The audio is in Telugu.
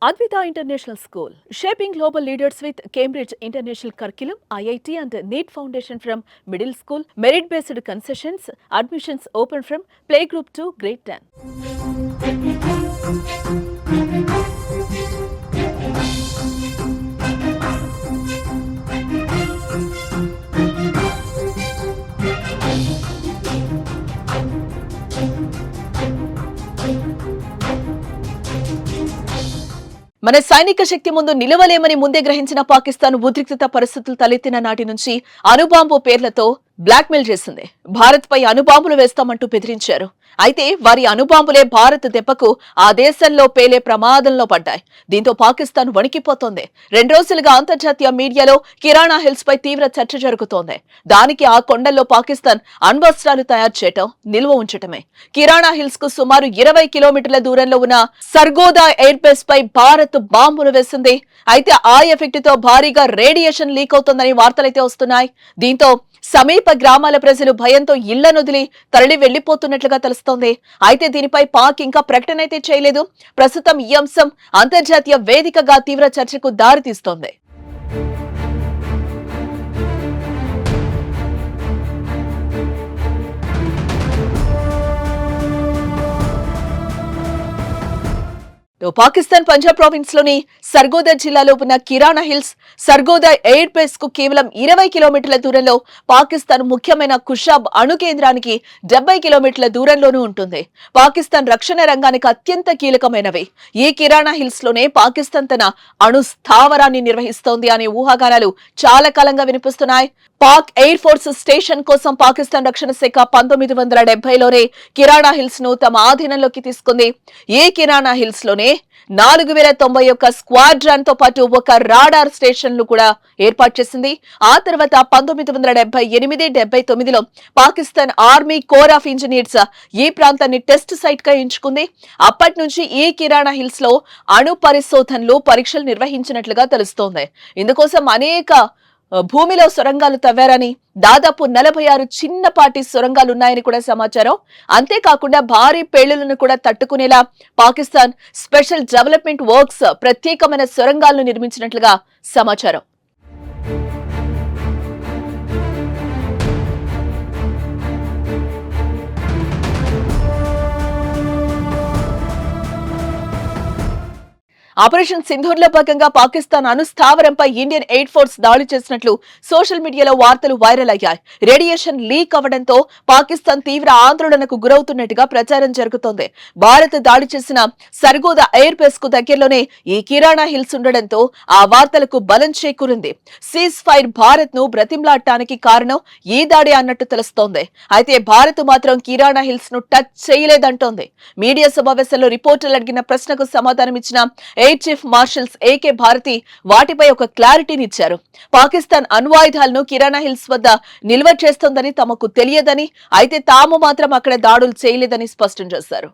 Advita International School, shaping global leaders with Cambridge International Curriculum, IIT and NEET Foundation from middle school, merit-based concessions, admissions open from playgroup to grade 10. మన సైనిక శక్తి ముందు నిలవలేమని ముందే గ్రహించిన పాకిస్తాన్ ఉద్రిక్తత పరిస్థితులు తలెత్తిన నాటి నుంచి అణుబాంబు పేర్లతో బ్లాక్మెయిల్ చేసింది. భారత్ పై అణుబాంబులు వేస్తామంటూ బెదిరించారు. అయితే వారి అణుబాంబులే భారత్ దెబ్బకు ఆ దేశంలో పేలే ప్రమాదంలో పడ్డాయి. దీంతో పాకిస్తాన్ వణికిపోతోంది. రెండు రోజులుగా అంతర్జాతీయ మీడియాలో కిరాణా హిల్స్ పై తీవ్ర చర్చ జరుగుతోంది. దానికి ఆ కొండల్లో పాకిస్తాన్ అణ్వస్త్రాలు తయారు చేయటం నిల్వ ఉంచటమే. కిరాణా హిల్స్కు సుమారు ఇరవై కిలోమీటర్ల దూరంలో ఉన్న సర్గోదా ఎయిర్ బేస్ పై భారత్ బాంబులు వేసింది. అయితే ఆ ఎఫెక్ట్తో భారీగా రేడియేషన్ లీక్ అవుతోందని వార్తలైతే వస్తున్నాయి. దీంతో సమీప గ్రామాల ప్రజలు భయంతో ఇళ్ళనొదిలి తరలి వెళ్ళిపోతున్నట్లుగా తెలుస్తోంది. అయితే దీనిపై పాక్ ఇంకా ప్రకటన అయితే చేయలేదు. ప్రస్తుతం ఈ అంశం అంతర్జాతీయ వేదికగా తీవ్ర చర్చకు దారితీస్తోంది. పాకిస్తాన్ పంజాబ్ ప్రావిన్స్లోని సర్గోదా జిల్లాలో ఉన్న కిరాణా హిల్స్ సర్గోదా ఎయిర్ బేస్కు కేవలం ఇరవై కిలోమీటర్ల దూరంలో పాకిస్తాన్ ముఖ్యమైన కుషాబ్ అణు కేంద్రానికి డెబ్బై కిలోమీటర్ల దూరంలోనూ ఉంటుంది. పాకిస్తాన్ రక్షణ రంగానికి అత్యంత కీలకమైనవి. ఈ కిరాణా హిల్స్లోనే పాకిస్తాన్ తన అణు స్థావరాన్ని నిర్వహిస్తోంది అనే ఊహాగానాలు చాలా కాలంగా వినిపిస్తున్నాయి. పాక్ ఎయిర్ ఫోర్స్ స్టేషన్ కోసం పాకిస్తాన్ రక్షణ శాఖ పంతొమ్మిది వందల డెబ్బైలోనే కిరాణా హిల్స్ను తమ ఆధీనంలోకి తీసుకుంది. ఈ కిరాణా హిల్స్లోనే నాలుగు వేల తొంభై ఒక్క స్క్వాడ్రాన్తో పాటు ఒక రాడార్ స్టేషన్లు కూడా ఏర్పాటు చేసింది. ఆ తర్వాత పంతొమ్మిది వందల డెబ్బై ఎనిమిది డెబ్బై తొమ్మిదిలో Pakistan army corps of engineers ఈ ప్రాంతాన్ని టెస్ట్ సైట్గా ఎంచుకుంది. అప్పటి నుంచి ఈ కిరాణా హిల్స్లో అణు పరిశోధనలు పరీక్షలు నిర్వహించినట్లుగా తెలుస్తోంది. ఇందుకోసం అనేక భూమిలో సొరంగాలు తవ్వారని దాదాపు నలభై ఆరు చిన్నపాటి సొరంగాలు ఉన్నాయని కూడా సమాచారం. అంతేకాకుండా భారీ పేలులను కూడా తట్టుకునేలా పాకిస్తాన్ స్పెషల్ డెవలప్మెంట్ వర్క్స్ ప్రత్యేకమైన సొరంగాలను నిర్మించినట్లుగా సమాచారం. ఆపరేషన్ సింధూర్లో భాగంగా పాకిస్తాన్ అణుస్థావరంపై ఇండియన్ ఎయిర్ ఫోర్స్ దాడి చేసినట్లు సోషల్ మీడియాలో వార్తలు వైరల్ అయ్యాయి. రేడియేషన్ లీక్ అవడంతో పాకిస్తాన్ తీవ్ర ఆందోళనకు గురవుతున్నట్టుగా ప్రచారం జరుగుతోంది. భారత్ దాడి చేసిన సర్గోదా ఎయిర్ బేస్కు దగ్గరలోనే ఈ కిరాణా హిల్స్ ఉండడంతో ఆ వార్తలకు బలం చేకూరింది. సీజ్ ఫైర్ భారత్ను బ్రతిమ్లాడటానికి కారణం ఈ దాడి అన్నట్టు తెలుస్తోంది. అయితే భారత్ మాత్రం కిరాణా హిల్స్ను టచ్ చేయలేదంటోంది. మీడియా సమావేశంలో రిపోర్టర్లు అడిగిన ప్రశ్నకు సమాధానం ఇచ్చిన air chief marshals AK Bharti వాటిపై ఒక క్లారిటీని ఇచ్చారు పాకిస్తాన్ అణ్వాయుధాలను కిరాణా హిల్స్ వద్ద నిల్వ చేస్తోందని తమకు తెలియదని అయితే తాము మాత్రం అక్కడ దాడులు చేయలేదని స్పష్టం చేశారు.